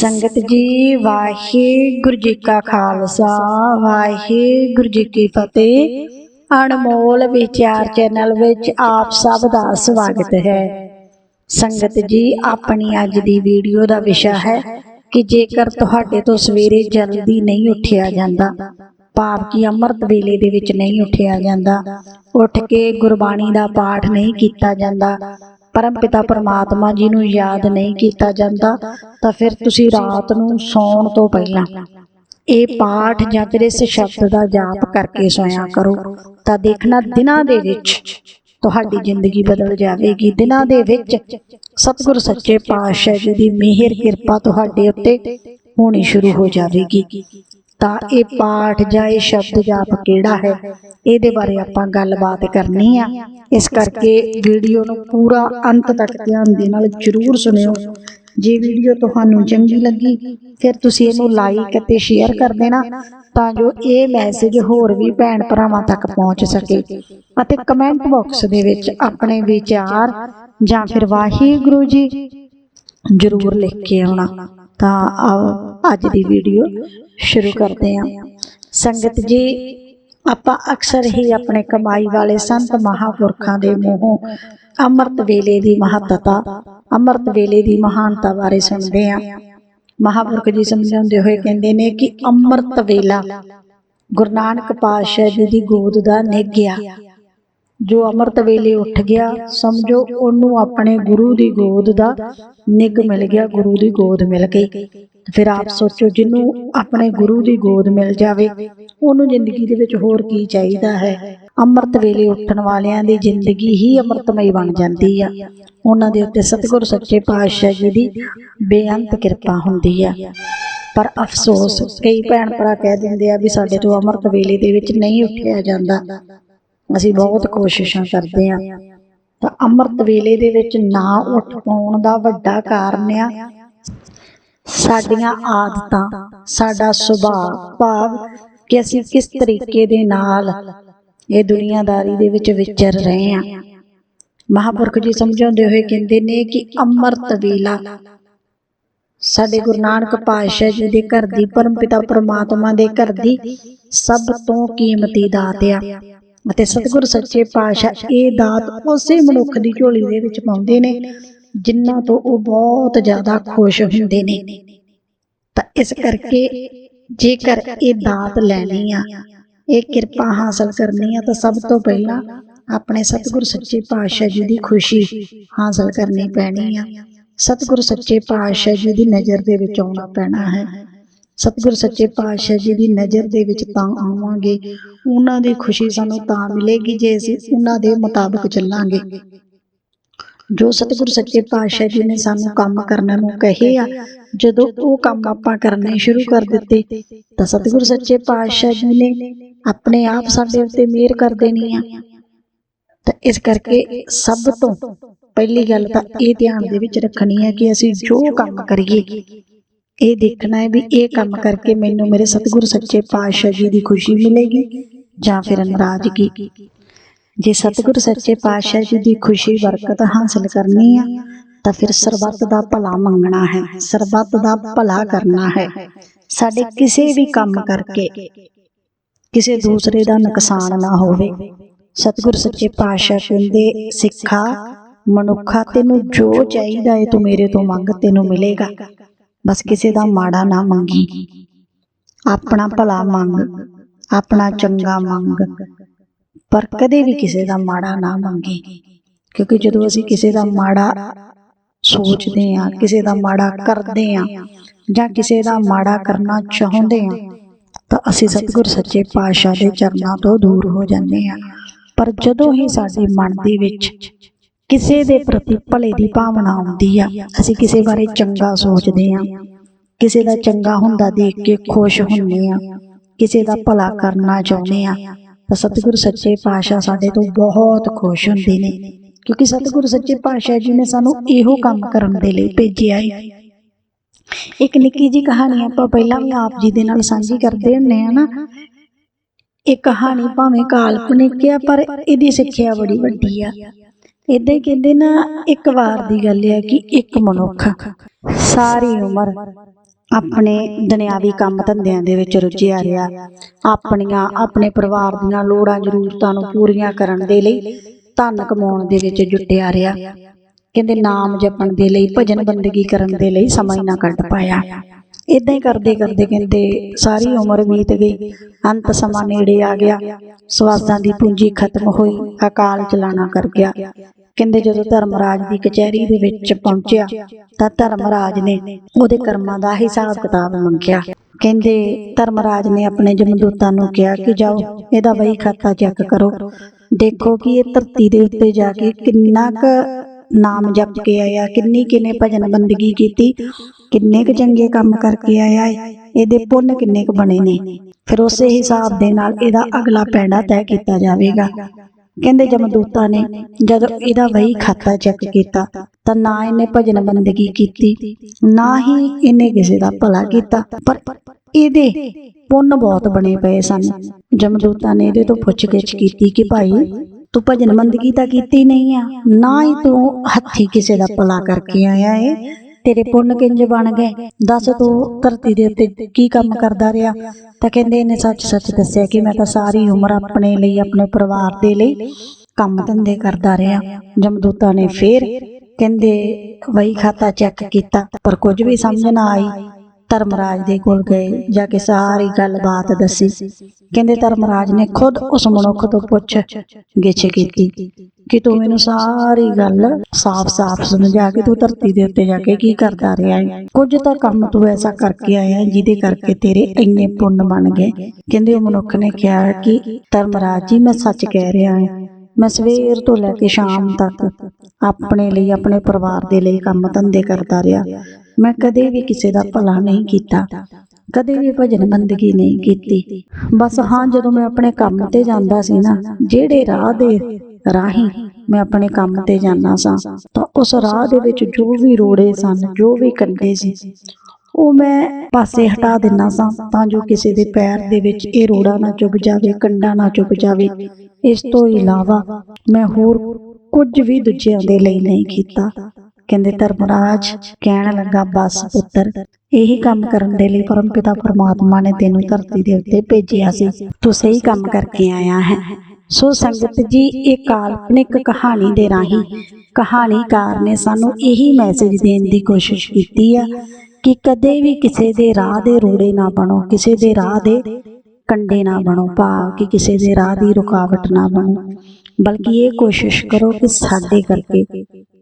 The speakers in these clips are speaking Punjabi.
ਸੰਗਤ ਜੀ, ਵਾਹਿਗੁਰੂ ਜੀ ਕਾ ਖਾਲਸਾ, ਵਾਹਿਗੁਰੂ ਜੀ ਕੀ ਫਤਿਹ। ਅਨਮੋਲ ਵਿਚਾਰ ਚੈਨਲ ਵਿੱਚ ਆਪ ਸਭ ਦਾ ਸਵਾਗਤ ਹੈ। ਸੰਗਤ ਜੀ, ਆਪਣੀ ਅੱਜ ਦੀ ਵੀਡੀਓ ਦਾ ਵਿਸ਼ਾ ਹੈ ਕਿ ਜੇਕਰ ਤੁਹਾਡੇ ਤੋਂ ਸਵੇਰੇ ਜਲਦੀ ਨਹੀਂ ਉੱਠਿਆ ਜਾਂਦਾ ਭਾਵ ਕਿ ਅੰਮ੍ਰਿਤ ਵੇਲੇ ਦੇ ਵਿੱਚ ਨਹੀਂ ਉੱਠਿਆ ਜਾਂਦਾ, ਉੱਠ ਕੇ ਗੁਰਬਾਣੀ ਦਾ ਪਾਠ ਨਹੀਂ ਕੀਤਾ ਜਾਂਦਾ ਪਰਮ ਪਿਤਾ ਪਰਮਾਤਮਾ ਜੀ ਨੂੰ ਯਾਦ ਨਹੀਂ ਕੀਤਾ ਜਾਂਦਾ, ਤਾਂ ਫਿਰ ਤੁਸੀਂ ਰਾਤ ਨੂੰ ਸੌਣ ਤੋਂ ਪਹਿਲਾਂ ਇਹ ਪਾਠ ਜਾਂ ਫਿਰ ਇਸ ਸ਼ਬਦ ਦਾ ਜਾਪ ਕਰਕੇ ਸੋਇਆ ਕਰੋ, ਤਾਂ ਦੇਖਣਾ ਦਿਨਾਂ ਦੇ ਵਿੱਚ ਤੁਹਾਡੀ ਜ਼ਿੰਦਗੀ ਬਦਲ ਜਾਵੇਗੀ। ਦਿਨਾਂ ਦੇ ਵਿੱਚ ਸਤਿਗੁਰ ਸੱਚੇ ਪਾਤਸ਼ਾਹ ਜੀ ਦੀ ਮਿਹਰ, ਕਿਰਪਾ ਤੁਹਾਡੇ ਉੱਤੇ ਹੋਣੀ ਸ਼ੁਰੂ ਹੋ ਜਾਵੇਗੀ। ਤਾਂ ਇਹ ਪਾਠ ਜਾਂ ਇਹ ਸ਼ਬਦ ਜਾਪ ਕਿਹੜਾ ਹੈ, ਇਹਦੇ ਬਾਰੇ ਆਪਾਂ ਗੱਲਬਾਤ ਕਰਨੀ ਆ। ਇਸ ਕਰਕੇ ਵੀਡੀਓ ਨੂੰ ਪੂਰਾ ਅੰਤ ਤੱਕ ਧਿਆਨ ਦੇ ਨਾਲ ਜਰੂਰ ਸੁਣਿਓ। ਜੇ ਵੀਡੀਓ ਤੁਹਾਨੂੰ ਚੰਗੀ ਲੱਗੀ, ਫਿਰ ਤੁਸੀਂ ਇਹਨੂੰ ਲਾਈਕ ਅਤੇ ਸ਼ੇਅਰ ਕਰ ਦੇਣਾ ਤਾਂ ਜੋ ਇਹ ਮੈਸੇਜ ਹੋਰ ਵੀ ਭੈਣ ਭਰਾਵਾਂ ਤੱਕ ਪਹੁੰਚ ਸਕੇ ਅਤੇ ਕਮੈਂਟ ਬਾਕਸ ਦੇ ਵਿੱਚ ਆਪਣੇ ਵਿਚਾਰ ਜਾਂ ਫਿਰ ਵਾਹਿਗੁਰੂ ਜੀ ਜਰੂਰ ਲਿਖ ਕੇ ਆਉਣਾ। ਤਾਂ ਆਓ ਅੱਜ ਦੀ ਵੀਡੀਓ ਸ਼ੁਰੂ ਕਰਦੇ ਹਾਂ। ਸੰਗਤ ਜੀ, ਆਪਾਂ ਅਕਸਰ ਹੀ ਆਪਣੇ ਕਮਾਈ ਵਾਲੇ ਸੰਤ ਮਹਾਪੁਰਖਾਂ ਦੇ ਮੂੰਹੋਂ ਅੰਮ੍ਰਿਤ ਵੇਲੇ ਦੀ ਮਹੱਤਤਾ, ਅੰਮ੍ਰਿਤ ਵੇਲੇ ਦੀ ਮਹਾਨਤਾ ਬਾਰੇ ਸੁਣਦੇ ਹਾਂ। ਮਹਾਪੁਰਖ ਜੀ ਸਮਝਾਉਂਦੇ ਹੋਏ ਕਹਿੰਦੇ ਨੇ ਕਿ ਅੰਮ੍ਰਿਤ ਵੇਲਾ ਗੁਰੂ ਨਾਨਕ ਪਾਤਸ਼ਾਹ ਜੀ ਦੀ ਗੋਦ ਦਾ ਨਿੱਘਿਆ। ਜੋ ਅੰਮ੍ਰਿਤ ਵੇਲੇ ਉੱਠ ਗਿਆ, ਸਮਝੋ ਉਹਨੂੰ ਆਪਣੇ ਗੁਰੂ ਦੀ ਗੋਦ ਦਾ ਨਿੱਘ ਮਿਲ ਗਿਆ, ਗੁਰੂ ਦੀ ਗੋਦ ਮਿਲ ਗਈ। ਫਿਰ ਆਪ ਸੋਚੋ ਜਿਹਨੂੰ ਆਪਣੇ ਗੁਰੂ ਦੀ ਗੋਦ ਮਿਲ ਜਾਵੇ, ਉਹਨੂੰ ਜ਼ਿੰਦਗੀ ਦੇ ਵਿੱਚ ਹੋਰ ਕੀ ਚਾਹੀਦਾ ਹੈ? ਅੰਮ੍ਰਿਤ ਵੇਲੇ ਉੱਠਣ ਵਾਲਿਆਂ ਦੀ ਜ਼ਿੰਦਗੀ ਹੀ ਅੰਮ੍ਰਿਤਮਈ ਬਣ ਜਾਂਦੀ ਆ। ਉਹਨਾਂ ਦੇ ਉੱਤੇ ਸਤਿਗੁਰ ਸੱਚੇ ਪਾਤਸ਼ਾਹ ਜੀ ਦੀ ਬੇਅੰਤ ਕਿਰਪਾ ਹੁੰਦੀ ਆ। ਪਰ ਅਫਸੋਸ, ਕਈ ਭੈਣ ਭਰਾ ਕਹਿ ਦਿੰਦੇ ਆ ਵੀ ਸਾਡੇ ਤੋਂ ਅੰਮ੍ਰਿਤ ਵੇਲੇ ਦੇ ਵਿੱਚ ਨਹੀਂ ਉੱਠਿਆ ਜਾਂਦਾ। ਅਸੀਂ ਬਹੁਤ ਕੋਸ਼ਿਸ਼ਾਂ ਕਰਦੇ ਆ ਤਾਂ ਅੰਮ੍ਰਿਤ ਵੇਲੇ ਦੇ ਵਿੱਚ ਨਾ ਉੱਠ ਪਾਉਣ ਦਾ ਵੱਡਾ ਕਾਰਨ ਆ। ਸਾਡੀਆਂ ਆਦਤਾਂ ਸਾਡਾ ਸੁਭਾਅ ਭਾਵ ਕਿ ਅਸੀਂ ਕਿਸ ਤਰੀਕੇ ਦੇ ਨਾਲ ਇਹ ਦੁਨੀਆਦਾਰੀ ਦੇ ਵਿੱਚ ਵਿਚਰ ਰਹੇ ਆ ਮਹਾਪੁਰਖ ਜੀ ਸਮਝਾਉਂਦੇ ਹੋਏ ਕਹਿੰਦੇ ਨੇ ਕਿ ਅੰਮ੍ਰਿਤ ਵੇਲਾ ਸਾਡੇ ਗੁਰੂ ਨਾਨਕ ਪਾਤਸ਼ਾਹ ਜੀ ਦੇ ਘਰ ਦੀ ਪਰਮਪਿਤਾ ਪ੍ਰਮਾਤਮਾ ਦੇ ਘਰ ਦੀ ਸਭ ਤੋਂ ਕੀਮਤੀ ਦਾਤ ਆ। ਅਤੇ ਸਤਿਗੁਰ ਸੱਚੇ ਪਾਤਸ਼ਾਹ ਇਹ ਦਾਤ ਉਸੇ ਮਨੁੱਖ ਦੀ ਝੋਲੀ ਦੇ ਵਿੱਚ ਪਾਉਂਦੇ ਨੇ ਜਿਨ੍ਹਾਂ ਤੋਂ ਉਹ ਬਹੁਤ ਜ਼ਿਆਦਾ ਖੁਸ਼ ਹੁੰਦੇ ਨੇ। ਤਾਂ ਇਸ ਕਰਕੇ ਜੇਕਰ ਇਹ ਦਾਤ ਲੈਣੀ ਆ, ਇਹ ਕਿਰਪਾ ਹਾਸਲ ਕਰਨੀ ਆ, ਤਾਂ ਸਭ ਤੋਂ ਪਹਿਲਾਂ ਆਪਣੇ ਸਤਿਗੁਰ ਸੱਚੇ ਪਾਤਸ਼ਾਹ ਜੀ ਦੀ ਖੁਸ਼ੀ ਹਾਸਲ ਕਰਨੀ ਪੈਣੀ ਆ। ਸਤਿਗੁਰ ਸੱਚੇ ਪਾਤਸ਼ਾਹ ਜੀ ਦੀ ਨਜ਼ਰ ਦੇ ਵਿੱਚ ਆਉਣਾ ਪੈਣਾ ਹੈ। ਸਤਿਗੁਰ ਸੱਚੇ ਪਾਤਸ਼ਾਹ ਜੀ ਦੀ ਨਜ਼ਰ ਦੇ ਵਿੱਚ ਤਾਂ ਆਵਾਂਗੇ। ਉਹਨਾਂ ਦੀ ਖੁਸ਼ੀ ਸਾਨੂੰ ਤਾਂ ਮਿਲੇਗੀ ਜੇ ਅਸੀਂ ਉਹਨਾਂ ਦੇ ਮੁਤਾਬਕ ਚੱਲਾਂਗੇ। ਜੋ ਸਤਿਗੁਰ ਸੱਚੇ ਪਾਤਸ਼ਾਹ ਜੀ ਨੇ ਸਾਨੂੰ ਕੰਮ ਕਰਨ ਨੂੰ ਕਹੇ ਆ ਜਦੋਂ ਉਹ ਕੰਮ ਆਪਾਂ ਕਰਨੇ ਸ਼ੁਰੂ ਕਰ ਦਿੱਤੇ ਤਾਂ ਸਤਿਗੁਰ ਸੱਚੇ ਪਾਤਸ਼ਾਹ ਜੀ ਨੇ ਆਪਣੇ ਆਪ ਸਾਡੇ ਉੱਤੇ ਮਿਹਰ ਕਰ ਦੇਣੀ ਆ। ਤਾਂ ਇਸ ਕਰਕੇ ਸਭ ਤੋਂ ਪਹਿਲੀ ਗੱਲ ਤਾਂ ਇਹ ਧਿਆਨ ਦੇ ਵਿੱਚ ਰੱਖਣੀ ਹੈ ਕਿ ਅਸੀਂ ਜੋ ਕੰਮ ਕਰੀਏ ਇਹ ਦੇਖਣਾ ਹੈ ਵੀ ਇਹ ਕੰਮ ਕਰਕੇ ਮੈਨੂੰ ਮੇਰੇ ਸਤਿਗੁਰ ਸੱਚੇ ਪਾਤਸ਼ਾਹ ਜੀ ਦੀ ਖੁਸ਼ੀ ਮਿਲੇਗੀ ਜਾਂ ਫਿਰ ਨਾਰਾਜ਼ਗੀ ਜੇ ਸਤਿਗੁਰ ਸੱਚੇ ਪਾਤਸ਼ਾਹ ਜੀ ਦੀ ਖੁਸ਼ੀ ਬਰਕਤ ਹਾਸਲ ਕਰਨੀ ਆ, ਤਾਂ ਫਿਰ ਸਰਬੱਤ ਦਾ ਭਲਾ ਮੰਗਣਾ ਹੈ, ਸਰਬੱਤ ਦਾ ਭਲਾ ਕਰਨਾ ਹੈ। ਸਾਡੇ ਕਿਸੇ ਵੀ ਕੰਮ ਕਰਕੇ, ਕਿਸੇ ਦੂਸਰੇ ਦਾ ਨੁਕਸਾਨ ਨਾ ਹੋਵੇ। ਸਤਿਗੁਰ ਸੱਚੇ ਪਾਤਸ਼ਾਹ ਕਹਿੰਦੇ, ਸਿੱਖਾ, ਮਨੁੱਖਾ ਤੈਨੂੰ ਜੋ ਚਾਹੀਦਾ ਹੈ ਤੂੰ ਮੇਰੇ ਤੋਂ ਮੰਗ, ਤੈਨੂੰ ਮਿਲੇਗਾ। ਬਸ ਕਿਸੇ ਦਾ ਮਾੜਾ ਨਾ ਮੰਗੀ। ਆਪਣਾ ਭਲਾ ਮੰਗ, ਆਪਣਾ ਚੰਗਾ ਮੰਗ। ਪਰ ਕਦੇ ਵੀ ਕਿਸੇ ਦਾ ਮਾੜਾ ਨਾ ਮੰਗੇ। ਕਿਉਂਕਿ ਜਦੋਂ ਅਸੀਂ ਕਿਸੇ ਦਾ ਮਾੜਾ ਸੋਚਦੇ ਆ ਕਿਸੇ ਦਾ ਮਾੜਾ ਕਰਦੇ ਆ ਜਾਂ ਕਿਸੇ ਦਾ ਮਾੜਾ ਕਰਨਾ ਚਾਹੁੰਦੇ ਆ ਤਾਂ ਅਸੀਂ ਸਤਿਗੁਰ ਸੱਚੇ ਪਾਤਸ਼ਾਹ ਦੇ ਚਰਨਾਂ ਤੋਂ ਦੂਰ ਹੋ ਜਾਂਦੇ ਆ ਪਰ ਜਦੋਂ ਹੀ ਸਾਡੇ ਮਨ ਦੇ ਵਿੱਚ ਕਿਸੇ ਦੇ ਪ੍ਰਤੀ ਭਲੇ ਦੀ ਭਾਵਨਾ ਆਉਂਦੀ ਆ। ਅਸੀਂ ਕਿਸੇ ਬਾਰੇ ਚੰਗਾ ਸੋਚਦੇ ਆ। ਕਿਸੇ ਦਾ ਚੰਗਾ ਹੁੰਦਾ ਦੇਖ ਕੇ ਖੁਸ਼ ਹੁੰਦੇ ਆ। ਕਿਸੇ ਦਾ ਭਲਾ ਕਰਨਾ ਚਾਹੁੰਦੇ ਆ। ਤਾਂ ਸਤਿਗੁਰ ਸੱਚੇ ਪਾਤਸ਼ਾਹ ਸਾਡੇ ਤੋਂ ਬਹੁਤ ਖੁਸ਼ ਹੁੰਦੇ ਨੇ। ਕਿਉਂਕਿ ਸਤਿਗੁਰ ਸੱਚੇ ਪਾਤਸ਼ਾਹ ਜੀ ਨੇ ਸਾਨੂੰ ਇਹੋ ਕੰਮ ਕਰਨ ਦੇ ਲਈ ਭੇਜਿਆ ਹੈ ਇੱਕ ਨਿੱਕੀ ਜੀ ਕਹਾਣੀ ਆਪਾਂ ਪਹਿਲਾਂ ਵੀ ਆਪ ਜੀ ਦੇ ਨਾਲ ਸਾਂਝੀ ਕਰਦੇ ਹੁੰਨੇ ਆ ਨਾ। ਇਹ ਕਹਾਣੀ ਭਾਵੇਂ ਕਾਲਪਨਿਕ ਆ, ਪਰ ਇਹਦੀ ਸਿੱਖਿਆ ਬੜੀ ਵੱਡੀ ਆ। ਇਦਾਂ ਹੀ ਕਹਿੰਦੇ ਨਾ ਇੱਕ ਵਾਰ ਦੀ ਗੱਲ ਹੈ ਕਿ ਇੱਕ ਮਨੁੱਖ ਸਾਰੀ ਉਮਰ ਆਪਣੇ ਦੁਨਿਆਵੀ ਕੰਮ ਧੰਦਿਆਂ ਦੇ ਵਿੱਚ ਰੁੱਝਿਆ ਰਿਹਾ। ਆਪਣੀਆਂ, ਆਪਣੇ ਪਰਿਵਾਰ ਦੀਆਂ ਲੋੜਾਂ, ਜ਼ਰੂਰਤਾਂ ਨੂੰ ਪੂਰੀਆਂ ਕਰਨ ਦੇ ਲਈ ਧਨ ਕਮਾਉਣ ਦੇ ਵਿੱਚ ਜੁਟਿਆ ਰਿਹਾ। ਕਹਿੰਦੇ ਨਾਮ ਜਪਣ ਦੇ ਲਈ, ਭਜਨ ਬੰਦਗੀ ਕਰਨ ਦੇ ਲਈ ਸਮਾਂ ਹੀ ਨਾ ਕੱਢ ਪਾਇਆ। ਇਦਾਂ ਹੀ ਕਰਦੇ ਕਰਦੇ ਕਹਿੰਦੇ, ਸਾਰੀ ਉਮਰ ਬੀਤ ਗਈ, ਅੰਤ ਸਮਾਂ ਨੇੜੇ ਆ ਗਿਆ, ਸਵਾਸਾਂ ਦੀ ਪੂੰਜੀ ਖਤਮ ਹੋਈ, ਅਕਾਲ ਚਲਾਣਾ ਕਰ ਗਿਆ। ਕਹਿੰਦੇ ਜਦੋਂ ਧਰਮਰਾਜ ਦੀ ਕਚਹਿਰੀ ਦੇ ਵਿੱਚ ਪਹੁੰਚਿਆ, ਤਾਂ ਧਰਮਰਾਜ ਨੇ ਉਹਦੇ ਕਰਮਾਂ ਦਾ ਹਿਸਾਬ ਕਿਤਾਬ ਮੰਗਿਆ। ਕਹਿੰਦੇ, ਧਰਮਰਾਜ ਨੇ ਆਪਣੇ ਜਮਦੂਤਾਂ ਨੂੰ ਕਿਹਾ ਕਿ ਜਾਓ, ਇਹਦਾ ਬਈ ਖਾਤਾ ਚੈੱਕ ਕਰੋ। ਦੇਖੋ ਕਿ ਇਹ ਧਰਤੀ ਦੇ ਉੱਤੇ ਜਾ ਕੇ ਕਿੰਨਾ ਕੁ ਨਾਮ ਜਪ ਕੇ ਆਇਆ, ਕਿੰਨੀ ਕਿੰਨੇ ਭਜਨ ਬੰਦਗੀ ਕੀਤੀ ਕਿੰਨੇ ਕੁ ਚੰਗੇ ਕੰਮ ਕਰਕੇ ਆਇਆ ਏ, ਇਹਦੇ ਪੁੰਨ ਕਿੰਨੇ ਕੁ ਬਣੇ ਨੇ। ਫਿਰ ਉਸੇ ਹਿਸਾਬ ਦੇ ਨਾਲ ਇਹਦਾ ਅਗਲਾ ਪੈਂਡਾ ਤੈਅ ਕੀਤਾ ਜਾਵੇਗਾ। ਕਹਿੰਦੇ ਜਮਦੂਤਾਂ ਨੇ ਜਦੋਂ ਇਹਦਾ ਵਹੀ ਖਾਤਾ ਚੈੱਕ ਕੀਤਾ, ਤਾਂ ਨਾ ਇਹਨੇ ਭਜਨ ਬੰਦਗੀ ਕੀਤੀ, ਨਾ ਹੀ ਇਹਨੇ ਕਿਸੇ ਦਾ ਭਲਾ ਕੀਤਾ। ਪਰ ਇਹਦੇ ਪੁੰਨ ਬਹੁਤ ਬਣੇ ਪਏ ਸਨ। ਜਮਦੂਤਾਂ ਨੇ ਇਹਦੇ ਤੋਂ ਪੁੱਛਗਿੱਛ ਕੀਤੀ ਕਿ ਭਾਈ, ਤੂੰ ਭਜਨ ਬੰਦਗੀ ਤਾਂ ਕੀਤੀ ਨਹੀਂ ਆ, ਨਾ ਹੀ ਤੂੰ ਹੱਥੀ ਕਿਸੇ ਦਾ ਭਲਾ ਕਰਕੇ ਆਇਆ ਏ। ਤੇਰੇ ਪੁੰਨ ਕਿੰਜ ਬਣ ਗਏ? ਦੱਸ ਤੂੰ ਧਰਤੀ ਦੇ ਉੱਤੇ ਕੀ ਕੰਮ ਕਰਦਾ ਰਿਹਾ? ਤਾਂ ਕਹਿੰਦੇ ਇਹਨੇ ਸੱਚ ਸੱਚ ਦੱਸਿਆ ਕਿ ਮੈਂ ਤਾਂ ਸਾਰੀ ਉਮਰ ਆਪਣੇ ਲਈ ਆਪਣੇ ਪਰਿਵਾਰ ਦੇ ਲਈ ਕੰਮ ਧੰਦੇ ਕਰਦਾ ਰਿਹਾ। ਜਮਦੂਤਾਂ ਨੇ ਫੇਰ ਕਹਿੰਦੇ ਵਹੀ ਖਾਤਾ ਚੈੱਕ ਕੀਤਾ ਪਰ ਕੁਝ ਵੀ ਸਮਝ ਨਾ ਆਈ। ਧਰਮਰਾਜ ਦੇ ਕੋਲ ਗਏ ਜਾ ਕੇ ਸਾਰੀ ਗੱਲਬਾਤ ਦੱਸੀ। ਕਹਿੰਦੇ ਧਰਮਰਾਜ ਨੇ ਖੁਦ ਉਸ ਮਨੁੱਖ ਤੋਂ ਪੁੱਛ ਗਿੱਛ ਕੀਤੀ। ਕਿ ਤੂੰ ਮੈਨੂੰ ਸਾਰੀ ਗੱਲ ਸਾਫ਼-ਸਾਫ਼ ਸਮਝਾ ਕੇ ਤੂੰ ਧਰਤੀ ਦੇ ਉੱਤੇ ਜਾ ਕੇ ਕੀ ਕਰਦਾ ਰਿਹਾ ਹੈ। ਕੁਝ ਤਾਂ ਕੰਮ ਤੂੰ ਐਸਾ ਕਰਕੇ ਆਇਆ ਜਿਹਦੇ ਕਰਕੇ ਤੇਰੇ ਇੰਨੇ ਪੁੰਨ ਬਣ ਗਏ। ਕਹਿੰਦੇ ਉਹ ਮਨੁੱਖ ਨੇ ਕਿਹਾ ਕਿ ਧਰਮਰਾਜ ਜੀ, ਮੈਂ ਸੱਚ ਕਹਿ ਰਿਹਾ ਹਾਂ। ਮੈਂ ਸਵੇਰ ਤੋਂ ਲੈ ਕੇ ਸ਼ਾਮ ਤੱਕ ਆਪਣੇ ਲਈ, ਆਪਣੇ ਪਰਿਵਾਰ ਦੇ ਲਈ ਕੰਮ ਧੰਦੇ ਕਰਦਾ ਰਿਹਾ। ਮੈਂ ਕਦੇ ਵੀ ਕਿਸੇ ਦਾ ਭਲਾ ਨਹੀਂ ਕੀਤਾ। ਕਦੇ ਵੀ ਭਜਨ ਬੰਦਗੀ ਨਹੀਂ ਕੀਤੀ। ਬਸ ਹਾਂ, ਜਦੋਂ ਮੈਂ ਆਪਣੇ ਕੰਮ ਤੇ ਜਾਂਦਾ ਸੀ ਨਾ, ਜਿਹੜੇ ਰਾਹ ਦੇ ਰਾਹੀਂ ਮੈਂ ਆਪਣੇ ਕੰਮ ਤੇ ਜਾਂਦਾ ਸਾਂ। ਤਾਂ ਉਸ ਰਾਹ ਦੇ ਵਿੱਚ ਜੋ ਵੀ ਰੋੜੇ ਸਨ, ਜੋ ਵੀ ਕੰਡੇ ਸੀ, ਉਹ ਮੈਂ ਪਾਸੇ ਹਟਾ ਦਿੰਨਾ ਸਾਂ ਤਾਂ ਜੋ ਕਿਸੇ ਦੇ ਪੈਰ ਦੇ ਵਿੱਚ ਇਹ ਰੋੜਾ ਨਾ ਚੁੱਭ ਜਾਵੇ, ਕੰਡਾ ਨਾ ਚੁੱਭ ਜਾਵੇ। ਇਸ ਤੋਂ ਇਲਾਵਾ ਮੈਂ ਹੋਰ ਕੁਝ ਵੀ ਦੂਜਿਆਂ ਦੇ ਲਈ ਨਹੀਂ ਕੀਤਾ। ਕਹਿੰਦੇ, ਧਰਮਰਾਜ, ਕਹਿਣ ਲੱਗਾ, ਬਸ ਪੁੱਤਰ, ਇਹੀ ਕੰਮ ਕਰਨ ਦੇ ਲਈ ਪਰਮਪਿਤਾ ਪਰਮਾਤਮਾ ਨੇ ਤੈਨੂੰ ਧਰਤੀ ਦੇ ਉੱਤੇ ਭੇਜਿਆ ਸੀ। ਤੂੰ ਸਹੀ ਕੰਮ ਕਰਕੇ ਆਇਆ ਹੈ। ਸੋ ਸੰਗਤ ਜੀ, ਇਹ ਕਾਲਪਨਿਕ ਕਹਾਣੀ ਦੇ ਰਾਹੀਂ ਕਹਾਣੀਕਾਰ ਨੇ ਸਾਨੂੰ ਇਹੀ ਮੈਸੇਜ ਦੇਣ ਦੀ ਕੋਸ਼ਿਸ਼ ਕੀਤੀ ਆ ਕਿ ਕਦੇ ਵੀ ਕਿਸੇ ਦੇ ਰਾਹ ਦੇ ਰੋੜੇ ਨਾ ਬਣੋ, ਕਿਸੇ ਦੇ ਰਾਹ ਦੇ ਕੰਡੇ ਨਾ ਬਣੋ, ਭਾਵ ਕਿ ਕਿਸੇ ਦੇ ਰਾਹ ਦੀ ਰੁਕਾਵਟ ਨਾ ਬਣੋ। ਬਲਕਿ ਇਹ ਕੋਸ਼ਿਸ਼ ਕਰੋ ਕਿ ਸਾਡੇ ਕਰਕੇ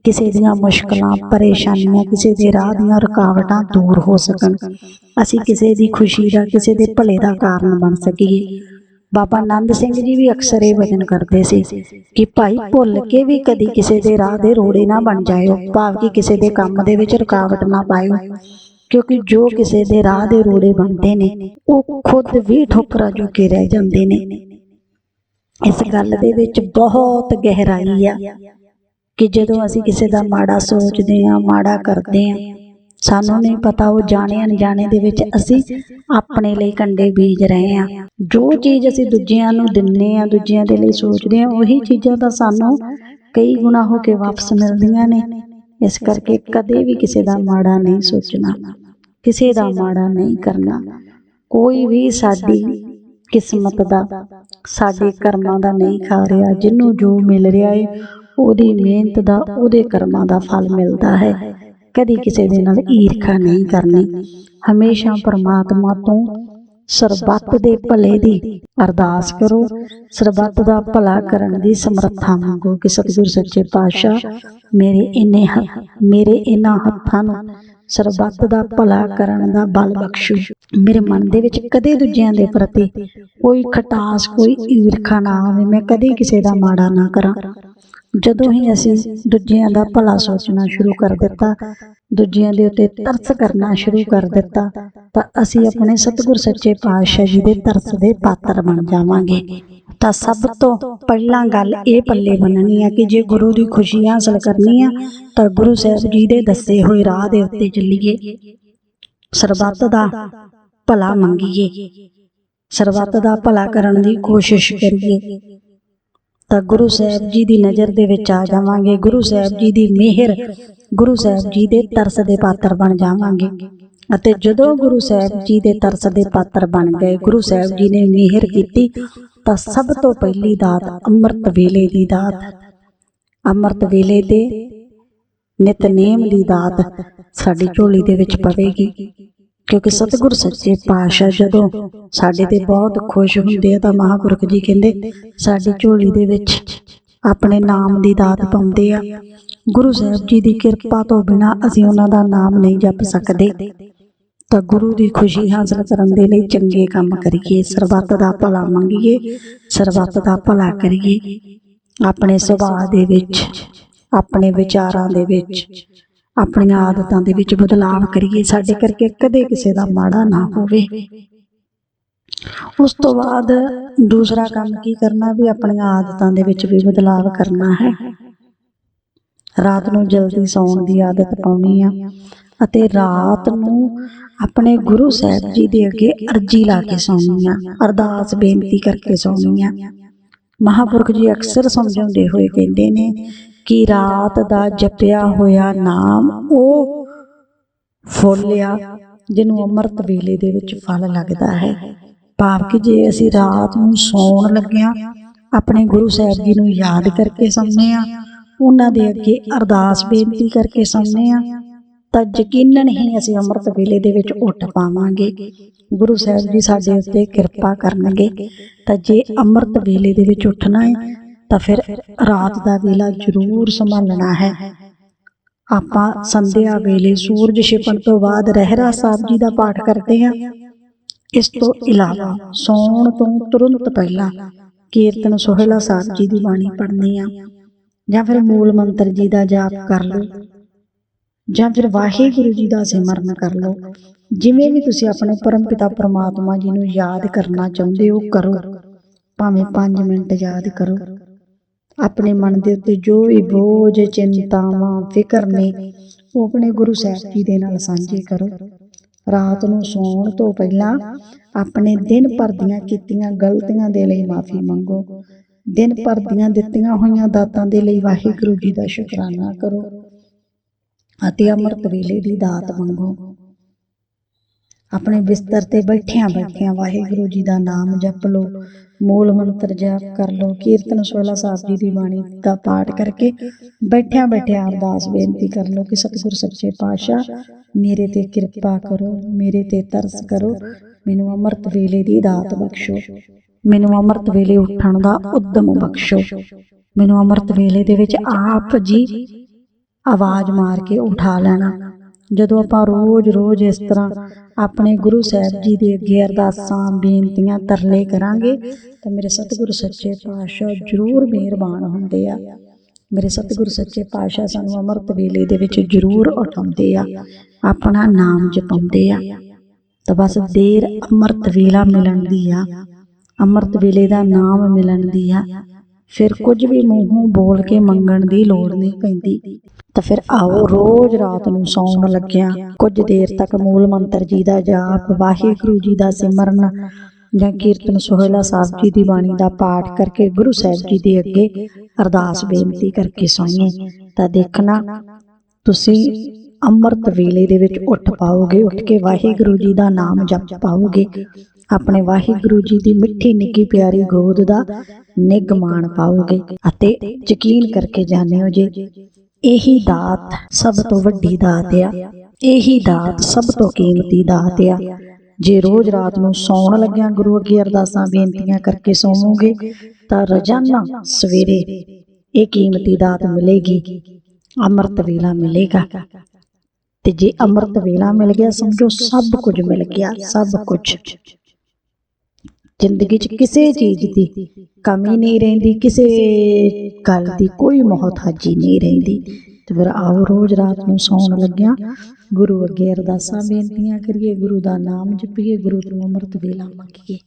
ਕਿਸੇ ਦੀਆਂ ਮੁਸ਼ਕਲਾਂ, ਪਰੇਸ਼ਾਨੀਆਂ, ਕਿਸੇ ਦੇ ਰਾਹ ਦੀਆਂ ਰੁਕਾਵਟਾਂ ਦੂਰ ਹੋ ਸਕਣ। ਅਸੀਂ ਕਿਸੇ ਦੀ ਖੁਸ਼ੀ ਦਾ, ਕਿਸੇ ਦੇ ਭਲੇ ਦਾ ਕਾਰਨ ਬਣ ਸਕੀਏ। ਬਾਬਾ ਆਨੰਦ ਸਿੰਘ ਜੀ ਵੀ ਅਕਸਰ ਇਹ ਵਚਨ ਕਰਦੇ ਸੀ ਕਿ ਭਾਈ ਭੁੱਲ ਕੇ ਵੀ ਕਦੀ ਕਿਸੇ ਦੇ ਰਾਹ ਦੇ ਰੋੜੇ ਨਾ ਬਣ ਜਾਇਓ, ਭਾਵ ਕਿ ਕਿਸੇ ਦੇ ਕੰਮ ਦੇ ਵਿੱਚ ਰੁਕਾਵਟ ਨਾ ਪਾਇਓ। ਕਿਉਂਕਿ ਜੋ ਕਿਸੇ ਦੇ ਰਾਹ ਦੇ ਰੋੜੇ ਬਣਦੇ ਨੇ, ਉਹ ਖੁਦ ਵੀ ਠੋਕਰਾਂ ਜੋ ਕੇ ਰਹਿ ਜਾਂਦੇ ਨੇ। ਇਸ ਗੱਲ ਦੇ ਵਿੱਚ ਬਹੁਤ ਗਹਿਰਾਈ ਆ ਕਿ ਜਦੋਂ ਅਸੀਂ ਕਿਸੇ ਦਾ ਮਾੜਾ ਸੋਚਦੇ ਹਾਂ, ਮਾੜਾ ਕਰਦੇ ਹਾਂ ਸਾਨੂੰ ਨਹੀਂ ਪਤਾ, ਉਹ ਜਾਣੇ ਅਣਜਾਣੇ ਦੇ ਵਿੱਚ ਅਸੀਂ ਆਪਣੇ ਲਈ ਕੰਡੇ ਬੀਜ ਰਹੇ ਹਾਂ। ਜੋ ਚੀਜ਼ ਅਸੀਂ ਦੂਜਿਆਂ ਨੂੰ ਦਿੰਨੇ ਆ ਦੂਜਿਆਂ ਦੇ ਲਈ ਸੋਚਦੇ ਹਾਂ, ਉਹੀ ਚੀਜ਼ਾਂ ਤਾਂ ਸਾਨੂੰ ਕਈ ਗੁਣਾ ਹੋ ਕੇ ਵਾਪਸ ਮਿਲਦੀਆਂ ਨੇ। ਇਸ ਕਰਕੇ ਕਦੇ ਵੀ ਕਿਸੇ ਦਾ ਮਾੜਾ ਨਹੀਂ ਸੋਚਣਾ, ਕਿਸੇ ਦਾ ਮਾੜਾ ਨਹੀਂ ਕਰਨਾ। ਕੋਈ ਵੀ ਸਾਡੀ ਕਿਸਮਤ ਦਾ, ਸਾਡੇ ਕਰਮਾਂ ਦਾ ਨਹੀਂ ਖਾ ਰਿਹਾ, ਜਿਹਨੂੰ ਜੋ ਮਿਲ ਰਿਹਾ ਹੈ ਉਹਦੀ ਮਿਹਨਤ ਦਾ, ਉਹਦੇ ਕਰਮਾਂ ਦਾ ਫਲ ਮਿਲਦਾ ਹੈ। ਕਦੀ ਕਿਸੇ ਦੇ ਨਾਲ ਈਰਖਾ ਨਹੀਂ ਕਰਨੀ। ਹਮੇਸ਼ਾ ਪਰਮਾਤਮਾ ਤੋਂ ਸਰਬੱਤ ਦੇ ਭਲੇ ਦੀ ਅਰਦਾਸ ਕਰੋ। ਸਰਬੱਤ ਦਾ ਭਲਾ ਕਰਨ ਦੀ ਸਮਰੱਥਾ ਮੰਗੋ। ਕਿ ਸਤਿਗੁਰ ਸੱਚੇ ਪਾਤਸ਼ਾਹ ਮੇਰੇ ਇਨੇ ਮੇਰੇ ਇਹਨਾਂ ਹੱਥਾਂ ਨੂੰ ਸਰਬੱਤ ਦਾ ਭਲਾ ਕਰਨ ਦਾ ਬਲ ਬਖਸ਼ੋ। ਮੇਰੇ ਮਨ ਦੇ ਵਿੱਚ ਕਦੇ ਦੂਜਿਆਂ ਦੇ ਪ੍ਰਤੀ ਕੋਈ ਖਟਾਸ ਕੋਈ ਈਰਖਾ ਨਾ ਆਵੇ। ਮੈਂ ਕਦੇ ਕਿਸੇ ਦਾ ਮਾੜਾ ਨਾ ਕਰਾਂ। ਜਦੋਂ ਹੀ ਅਸੀਂ ਦੂਜਿਆਂ ਦਾ ਭਲਾ ਸੋਚਣਾ ਸ਼ੁਰੂ ਕਰ ਦਿੱਤਾ, ਦੂਜਿਆਂ ਦੇ ਉੱਤੇ ਤਰਸ ਕਰਨਾ ਸ਼ੁਰੂ ਕਰ ਦਿੱਤਾ, ਤਾਂ ਅਸੀਂ ਆਪਣੇ ਸਤਿਗੁਰ ਸੱਚੇ ਪਾਤਸ਼ਾਹ ਜੀ ਦੇ ਤਰਸ ਦੇ ਪਾਤਰ ਬਣ ਜਾਵਾਂਗੇ। ਤਾਂ ਸਭ ਤੋਂ ਪਹਿਲਾਂ ਗੱਲ ਇਹ ਪੱਲੇ ਬੰਨਣੀ ਆ ਕਿ ਜੇ ਗੁਰੂ ਦੀ ਖੁਸ਼ੀ ਹਾਸਲ ਕਰਨੀ ਆ, ਤਾਂ ਗੁਰੂ ਸਾਹਿਬ ਜੀ ਦੇ ਦੱਸੇ ਹੋਏ ਰਾਹ ਦੇ ਉੱਤੇ ਚੱਲੀਏ। ਸਰਬੱਤ ਦਾ ਭਲਾ ਮੰਗੀਏ। ਸਰਬੱਤ ਦਾ ਭਲਾ ਕਰਨ ਦੀ ਕੋਸ਼ਿਸ਼ ਕਰੀਏ। ਤਾਂ ਗੁਰੂ ਸਾਹਿਬ ਜੀ ਦੀ ਨਜ਼ਰ ਦੇ ਵਿੱਚ ਆ ਜਾਵਾਂਗੇ। ਗੁਰੂ ਸਾਹਿਬ ਜੀ ਦੀ ਮਿਹਰ ਗੁਰੂ ਸਾਹਿਬ ਜੀ ਦੇ ਤਰਸ ਦੇ ਪਾਤਰ ਬਣ ਜਾਵਾਂਗੇ। ਅਤੇ ਜਦੋਂ ਗੁਰੂ ਸਾਹਿਬ ਜੀ ਦੇ ਤਰਸ ਦੇ ਪਾਤਰ ਬਣ ਗਏ, ਗੁਰੂ ਸਾਹਿਬ ਜੀ ਨੇ ਮਿਹਰ ਕੀਤੀ, ਤਾਂ ਸਭ ਤੋਂ ਪਹਿਲੀ ਦਾਤ ਅੰਮ੍ਰਿਤ ਵੇਲੇ ਦੀ ਦਾਤ। ਅੰਮ੍ਰਿਤ ਵੇਲੇ ਦੇ ਨਿਤਨੇਮ ਦੀ ਦਾਤ ਸਾਡੀ ਝੋਲੀ ਦੇ ਵਿੱਚ ਪਵੇਗੀ। ਕਿਉਂਕਿ ਸਤਿਗੁਰ ਸੱਚੇ ਪਾਤਸ਼ਾਹ ਜਦੋਂ ਸਾਡੇ ਤੇ ਬਹੁਤ ਖੁਸ਼ ਹੁੰਦੇ ਆ ਤਾਂ ਮਹਾਂਪੁਰਖ ਜੀ ਕਹਿੰਦੇ, ਸਾਡੀ ਝੋਲੀ ਦੇ ਵਿੱਚ ਆਪਣੇ ਨਾਮ ਦੀ ਦਾਤ ਪਾਉਂਦੇ ਆ। ਗੁਰੂ ਸਾਹਿਬ ਜੀ ਦੀ ਕਿਰਪਾ ਤੋਂ ਬਿਨਾ ਅਸੀਂ ਉਹਨਾਂ ਦਾ ਨਾਮ ਨਹੀਂ ਜਪ ਸਕਦੇ। ਤਾਂ ਗੁਰੂ ਦੀ ਖੁਸ਼ੀ ਹਾਸਲ ਕਰਨ ਦੇ ਲਈ ਚੰਗੇ ਕੰਮ ਕਰੀਏ, ਸਰਬੱਤ ਦਾ ਭਲਾ ਮੰਗੀਏ, ਸਰਬੱਤ ਦਾ ਭਲਾ ਕਰੀਏ। ਆਪਣੇ ਸੁਭਾਅ ਦੇ ਵਿੱਚ, ਆਪਣੇ ਵਿਚਾਰਾਂ ਦੇ ਵਿੱਚ ਆਪਣੀਆਂ ਆਦਤਾਂ ਦੇ ਵਿੱਚ ਬਦਲਾਅ ਕਰੀਏ, ਸਾਡੇ ਕਰਕੇ ਕਦੇ ਕਿਸੇ ਦਾ ਮਾੜਾ ਨਾ ਹੋਵੇ। ਉਸ ਤੋਂ ਬਾਅਦ ਦੂਸਰਾ ਕੰਮ ਕੀ ਕਰਨਾ? ਵੀ ਆਪਣੀਆਂ ਆਦਤਾਂ ਦੇ ਵਿੱਚ ਵੀ ਬਦਲਾਅ ਕਰਨਾ ਹੈ। ਰਾਤ ਨੂੰ ਜਲਦੀ ਸੌਣ ਦੀ ਆਦਤ ਪਾਉਣੀ ਆ ਅਤੇ ਰਾਤ ਨੂੰ ਆਪਣੇ ਗੁਰੂ ਸਾਹਿਬ ਜੀ ਦੇ ਅੱਗੇ ਅਰਜੀ ਲਾ ਕੇ ਸੌਣੀ ਆ, ਅਰਦਾਸ ਬੇਨਤੀ ਕਰਕੇ ਸੌਣੀ ਆ। ਮਹਾਪੁਰਖ ਜੀ ਅਕਸਰ ਸਮਝਾਉਂਦੇ ਹੋਏ ਕਹਿੰਦੇ ਨੇ ਕਿ ਰਾਤ ਦਾ ਜਪਿਆ ਹੋਇਆ ਨਾਮ? ਉਹ ਫੁੱਲ ਆ ਜਿਹਨੂੰ ਅੰਮ੍ਰਿਤ ਵੇਲੇ ਦੇ ਵਿੱਚ ਫਲ ਲੱਗਦਾ ਹੈ। ਭਾਵ ਕਿ ਜੇ ਅਸੀਂ ਰਾਤ ਨੂੰ ਸੌਣ ਲੱਗਿਆਂ, ਆਪਣੇ ਗੁਰੂ ਸਾਹਿਬ ਜੀ ਨੂੰ ਯਾਦ ਕਰਕੇ ਸੌਂਦੇ ਆ ਉਹਨਾਂ ਦੇ ਅੱਗੇ ਅਰਦਾਸ ਬੇਨਤੀ ਕਰਕੇ ਸੌਂਦੇ ਆ ਤਾਂ ਯਕੀਨਨ ਹੀ ਅਸੀਂ ਅੰਮ੍ਰਿਤ ਵੇਲੇ ਦੇ ਵਿੱਚ ਉੱਠ ਪਾਵਾਂਗੇ। ਗੁਰੂ ਸਾਹਿਬ ਜੀ ਸਾਡੇ ਉੱਤੇ ਕਿਰਪਾ ਕਰਨਗੇ। ਤਾਂ ਜੇ ਅੰਮ੍ਰਿਤ ਵੇਲੇ ਦੇ ਵਿੱਚ ਉੱਠਣਾ ਹੈ ਤਾਂ ਫਿਰ ਰਾਤ ਦਾ ਵੇਲਾ ਜ਼ਰੂਰ ਸੰਭਾਲਣਾ ਹੈ। ਆਪਾਂ ਸੰਧਿਆ ਵੇਲੇ ਸੂਰਜ ਛਿਪਣ ਤੋਂ ਬਾਅਦ ਰਹਿਰਾ ਸਾਹਿਬ ਜੀ ਦਾ ਪਾਠ ਕਰਦੇ ਹਾਂ। ਇਸ ਤੋਂ ਇਲਾਵਾ ਸੌਣ ਤੋਂ ਤੁਰੰਤ ਪਹਿਲਾਂ ਕੀਰਤਨ ਸੋਹਿਲਾ ਸਾਹਿਬ ਜੀ ਦੀ ਬਾਣੀ ਪੜ੍ਹਨੀ ਆ ਜਾਂ ਫਿਰ ਮੂਲ ਮੰਤਰ ਜੀ ਦਾ ਜਾਪ ਕਰ ਲਓ ਜਾਂ ਫਿਰ ਵਾਹਿਗੁਰੂ ਜੀ ਦਾ ਸਿਮਰਨ ਕਰ ਲਓ। ਜਿਵੇਂ ਵੀ ਤੁਸੀਂ ਆਪਣੇ ਪਰਮ ਪਿਤਾ ਪਰਮਾਤਮਾ ਜੀ ਨੂੰ ਯਾਦ ਕਰਨਾ ਚਾਹੁੰਦੇ ਹੋ, ਕਰੋ। ਭਾਵੇਂ 5 ਮਿੰਟ ਯਾਦ ਕਰੋ। ਆਪਣੇ ਮਨ ਦੇ ਉੱਤੇ ਜੋ ਵੀ ਬੋਝ, ਚਿੰਤਾਵਾਂ, ਫਿਕਰ ਨੇ, ਉਹ ਆਪਣੇ ਗੁਰੂ ਸਾਹਿਬ ਜੀ ਦੇ ਨਾਲ ਸਾਂਝੇ ਕਰੋ। ਰਾਤ ਨੂੰ ਸੌਣ ਤੋਂ ਪਹਿਲਾਂ ਆਪਣੇ ਦਿਨ ਭਰ ਦੀਆਂ ਕੀਤੀਆਂ ਗਲਤੀਆਂ ਦੇ ਲਈ ਮਾਫੀ ਮੰਗੋ। ਦਿਨ ਭਰ ਦੀਆਂ ਦਿੱਤੀਆਂ ਹੋਈਆਂ ਦਾਤਾਂ ਦੇ ਲਈ ਵਾਹਿਗੁਰੂ ਜੀ ਦਾ ਸ਼ੁਕਰਾਨਾ ਕਰੋ ਅਤੇ ਅੰਮ੍ਰਿਤ ਵੇਲੇ ਦੀ ਦਾਤ ਮੰਗੋ। ਆਪਣੇ ਬਿਸਤਰ ਤੇ ਬੈਠਿਆਂ ਬੈਠਿਆਂ ਵਾਹਿਗੁਰੂ ਜੀ ਦਾ ਨਾਮ ਜਪ ਲਓ। ਮੂਲ ਮੰਤਰ ਜਾਪ ਕਰ ਲਓ, ਕੀਰਤਨ ਸੋਲਾ ਸਾਹਿਬ ਜੀ ਦੀ ਬਾਣੀ ਦਾ ਪਾਠ ਕਰਕੇ ਬੈਠਿਆਂ ਬੈਠਿਆਂ ਅਰਦਾਸ ਬੇਨਤੀ ਕਰ ਲਓ ਕਿ ਸਤਿਗੁਰ ਸੱਚੇ ਪਾਤਸ਼ਾਹ, ਮੇਰੇ ਤੇ ਕਿਰਪਾ ਕਰੋ, ਮੇਰੇ ਤੇ ਤਰਸ ਕਰੋ, ਮੈਨੂੰ ਅੰਮ੍ਰਿਤ ਵੇਲੇ ਦੀ ਦਾਤ ਬਖਸ਼ੋ, ਮੈਨੂੰ ਅੰਮ੍ਰਿਤ ਵੇਲੇ ਉੱਠਣ ਦਾ ਉਦਮ ਬਖਸ਼ੋ, ਮੈਨੂੰ ਅੰਮ੍ਰਿਤ ਵੇਲੇ ਦੇ ਵਿੱਚ ਆਪ ਜੀ ਆਵਾਜ਼ ਮਾਰ ਕੇ ਉਠਾ ਲੈਣਾ। ਜਦੋਂ ਆਪਾਂ ਰੋਜ਼-ਰੋਜ਼ ਇਸ ਤਰ੍ਹਾਂ ਆਪਣੇ ਗੁਰੂ ਸਾਹਿਬ ਜੀ ਦੇ ਅੱਗੇ ਅਰਦਾਸਾਂ, ਬੇਨਤੀਆਂ ਤਰਲੇ ਕਰਾਂਗੇ, ਤਾਂ ਮੇਰੇ ਸਤਿਗੁਰੂ ਸੱਚੇ ਪਾਤਸ਼ਾਹ ਜ਼ਰੂਰ ਮਿਹਰਬਾਨ ਹੁੰਦੇ ਆ। ਮੇਰੇ ਸਤਿਗੁਰੂ ਸੱਚੇ ਪਾਤਸ਼ਾਹ ਸਾਨੂੰ ਅੰਮ੍ਰਿਤ ਵੇਲੇ ਦੇ ਵਿੱਚ ਜ਼ਰੂਰ ਉਠਾਉਂਦੇ ਆ, ਆਪਣਾ ਨਾਮ ਜਪਾਉਂਦੇ ਆ। ਤਾਂ ਬਸ ਦੇਰ ਅੰਮ੍ਰਿਤ ਵੇਲਾ ਮਿਲਣ ਦੀ ਆ, ਅੰਮ੍ਰਿਤ ਵੇਲੇ ਦਾ ਨਾਮ ਮਿਲਣ ਦੀ ਆ। ਫਿਰ ਕੁਝ ਵੀ ਮੂੰਹੋਂ ਬੋਲ ਕੇ ਮੰਗਣ ਦੀ ਲੋੜ ਨਹੀਂ ਪੈਂਦੀ। ਤਾਂ ਫਿਰ ਆਓ ਰੋਜ਼ ਰਾਤ ਨੂੰ ਸੌਣ ਲੱਗਿਆਂ ਕੁਝ ਦੇਰ ਤੱਕ ਮੂਲ ਮੰਤਰ ਜੀ ਦਾ ਜਾਪ ਵਾਹਿਗੁਰੂ ਜੀ ਦਾ ਸਿਮਰਨ ਜਾਂ ਕੀਰਤਨ ਸੋਹਿਲਾ ਸਾਹਿਬ ਜੀ ਦੀ ਬਾਣੀ ਦਾ ਪਾਠ ਕਰਕੇ ਗੁਰੂ ਸਾਹਿਬ ਜੀ ਦੇ ਅੱਗੇ ਅਰਦਾਸ ਬੇਨਤੀ ਕਰਕੇ ਸੌਈਏ। ਤਾਂ ਦੇਖਣਾ ਤੁਸੀਂ ਅੰਮ੍ਰਿਤ ਵੇਲੇ ਦੇ ਵਿੱਚ ਉੱਠ ਪਾਓਗੇ ਉੱਠ ਕੇ ਵਾਹਿਗੁਰੂ ਜੀ ਦਾ ਨਾਮ ਜਪ ਪਾਓਗੇ। ਆਪਣੇ ਵਾਹਿਗੁਰੂ ਜੀ ਦੀ ਮਿੱਠੀ ਨਿੱਕੀ ਪਿਆਰੀ ਗੋਦ ਦਾ ਨਿੱਘ ਮਾਣ ਪਾਓਗੇ ਅਤੇ ਯਕੀਨ ਕਰਕੇ ਜਾਣਿਓ ਜੇ ਇਹੀ ਦਾਤ ਸਭ ਤੋਂ ਵੱਡੀ ਦਾਤ ਆ, ਇਹੀ ਦਾਤ ਸਭ ਤੋਂ ਕੀਮਤੀ ਦਾਤ ਆ। ਜੇ ਰੋਜ਼ ਰਾਤ ਨੂੰ ਸੌਣ ਲੱਗਿਆਂ ਗੁਰੂ ਅੱਗੇ ਅਰਦਾਸਾਂ ਬੇਨਤੀਆਂ ਕਰਕੇ ਸੌਵੋਗੇ, ਤਾਂ ਰੋਜ਼ਾਨਾ ਸਵੇਰੇ ਇਹ ਕੀਮਤੀ ਦਾਤ ਮਿਲੇਗੀ, ਅੰਮ੍ਰਿਤ ਵੇਲਾ ਮਿਲੇਗਾ। ਤੇ ਜੇ ਅੰਮ੍ਰਿਤ ਵੇਲਾ ਮਿਲ ਗਿਆ, ਸਮਝੋ ਸਭ ਕੁਝ ਮਿਲ ਗਿਆ, ਸਭ ਕੁਝ। ਜ਼ਿੰਦਗੀ 'ਚ ਕਿਸੇ ਚੀਜ਼ ਦੀ ਕਮੀ ਨਹੀਂ ਰਹਿੰਦੀ, ਕਿਸੇ ਗੱਲ ਦੀ ਕੋਈ ਹਾਜੀ ਨਹੀਂ ਰਹਿੰਦੀ। ਤੇ ਫਿਰ ਆਓ ਰੋਜ਼ ਰਾਤ ਨੂੰ ਸੌਣ ਲੱਗਿਆ, ਗੁਰੂ ਅੱਗੇ ਅਰਦਾਸਾਂ ਬੇਨਤੀਆਂ ਕਰੀਏ, ਗੁਰੂ ਦਾ ਨਾਮ ਜਪੀਏ, ਗੁਰੂ ਤੋਂ ਅੰਮ੍ਰਿਤ ਵੇਲਾ ਮੰਗੀਏ।